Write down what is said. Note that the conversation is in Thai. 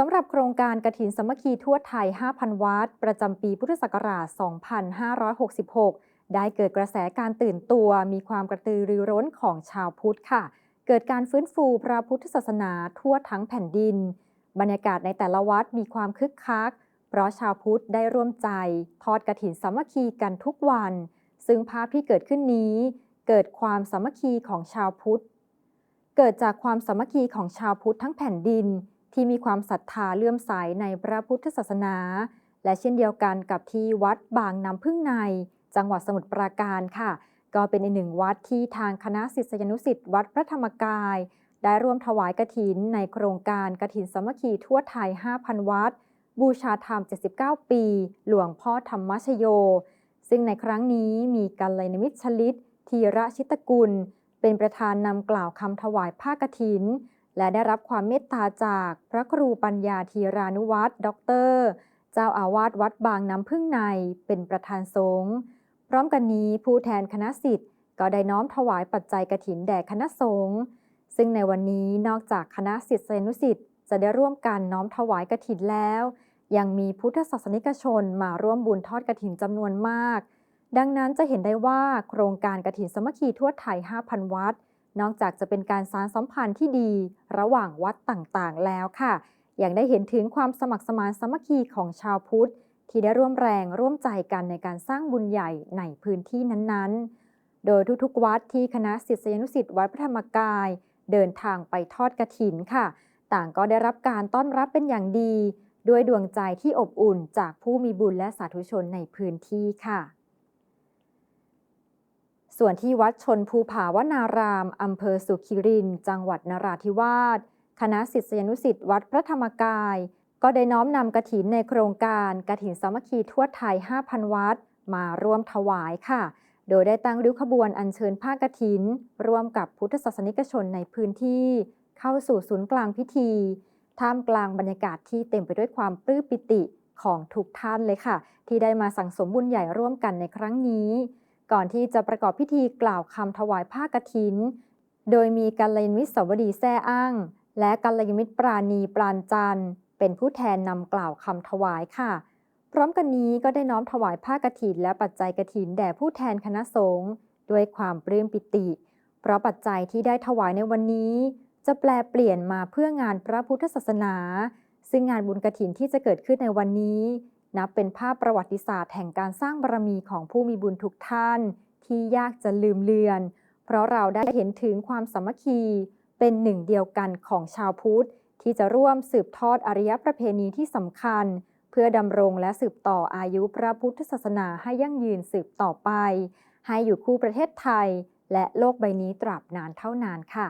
สำหรับโครงการกระถินสมัคคีทั่วไทย 5,000 วัตต์ประจำปีพุทธศักราช 2566 ได้เกิดกระแสการตื่นตัว มีความกระตือรือร้นของชาวพุทธค่ะ เกิดการฟื้นฟูพระพุทธศาสนาทั่วทั้งแผ่นดิน บรรยากาศในแต่ละวัดมีความคึกคัก เพราะชาวพุทธได้ร่วมใจ ทอดกระถินสมัคคีกันทุกวัน ซึ่งภาพที่เกิดขึ้นนี้ เกิดความสมัคคีของชาวพุทธ เกิดจากความสมัคคีของชาวพุทธทั้งแผ่นดิน ที่มีความศรัทธาเลื่อมใสในพระพุทธศาสนา และเช่นเดียวกันกับที่วัดบางน้ำพึ่งใน จังหวัดสมุทรปราการค่ะ ก็เป็นอีกหนึ่งวัดที่ทางคณะศิษยานุศิษย์วัดพระธรรมกาย ได้ร่วมถวายกฐินในโครงการกฐินสมัคคีทั่วไทย 5,000 วัด บูชาธรรม 79 ปี หลวงพ่อธรรมชโย ซึ่งในครั้งนี้มีกัลยาณมิตรชลิตทีระชิตกุล เป็นประธานนำกล่าวคำถวายผ้ากฐิน และได้รับความเมตตาจากพระครูปัญญาธีรานุวัตรด็อกเตอร์ เจ้าอาวาสวัดบางน้ำพึ่งในเป็นประธานสงฆ์พร้อมกันนี้ผู้แทนคณะสิทธิ์ก็ได้น้อมถวายปัจจัยกฐินแด่คณะสงฆ์ซึ่งในวันนี้นอกจากคณะศิษยานุศิษย์จะได้ร่วมกันน้อมถวายกฐินแล้ว ยังมีพุทธศาสนิกชนมาร่วมบุญทอดกฐินจำนวนมาก ดังนั้นจะเห็นได้ว่าโครงการกฐินสมัคคีทั่วไทย 5,000 วัด นอกจากจะเป็นการสานสัมพันธ์ที่ดี ระหว่างวัดต่างๆ แล้วค่ะ ยังได้เห็นถึงความสมัครสมานสามัคคีของชาวพุทธ ที่ได้ร่วมแรงร่วมใจกันในการสร้างบุญใหญ่ในพื้นที่นั้นๆ โดยทุกๆ วัดที่คณะศิษยานุศิษย์วัดพระธรรมกาย เดินทางไปทอดกระถินค่ะ ต่างก็ได้รับการต้อนรับเป็นอย่างดี ด้วยดวงใจที่อบอุ่นจากผู้มีบุญและสาธุชนในพื้นที่ค่ะ ส่วนที่วัดชนภูผาวนาราม อำเภอสุขิริน จังหวัดนราธิวาส คณะศิษยานุศิษย์วัดพระธรรมกาย ก็ได้น้อมนำกฐินในโครงการกฐินสามัคคีทั่วไทย 5,000 วัด มาร่วมถวายค่ะ โดยได้ตั้งริ้วขบวนอัญเชิญผ้ากฐิน ร่วมกับพุทธศาสนิกชนในพื้นที่ เข้าสู่ศูนย์กลางพิธี ท่ามกลางบรรยากาศที่เต็มไปด้วยความปลื้มปิติของทุกท่านเลยค่ะ ที่ได้มาสั่งสมบุญใหญ่ร่วมกันในครั้งนี้ ก่อนที่จะประกอบพิธีกล่าวคำถวายผ้ากฐิน โดยมีกัลยาณมิตรสวดีแซ่อ้าง และกัลยาณมิตรปราณีปราณจันทร์เป็นผู้แทนนำกล่าวคำถวายค่ะ พร้อมกันนี้ก็ได้น้อมถวายผ้ากฐิน และปัจจัยกฐินแด่ผู้แทนคณะสงฆ์ด้วยความปลื้มปิติ เพราะปัจจัยที่ได้ถวายในวันนี้ จะแปลเปลี่ยนมาเพื่องานพระพุทธศาสนา ซึ่งงานบุญกฐินที่จะเกิดขึ้นในวันนี้ นับเป็นภาพประวัติศาสตร์แห่งการสร้างบารมีของผู้มีบุญทุกท่าน ที่ยากจะลืมเลือน เพราะเราได้เห็นถึงความสามัคคี เป็นหนึ่งเดียวกันของชาวพุทธ ที่จะร่วมสืบทอดอริยประเพณีที่สำคัญ เพื่อดำรงและสืบต่ออายุพระพุทธศาสนาให้ยั่งยืนสืบต่อไป ให้อยู่คู่ประเทศไทย และโลกใบนี้ตราบนานเท่านานค่ะ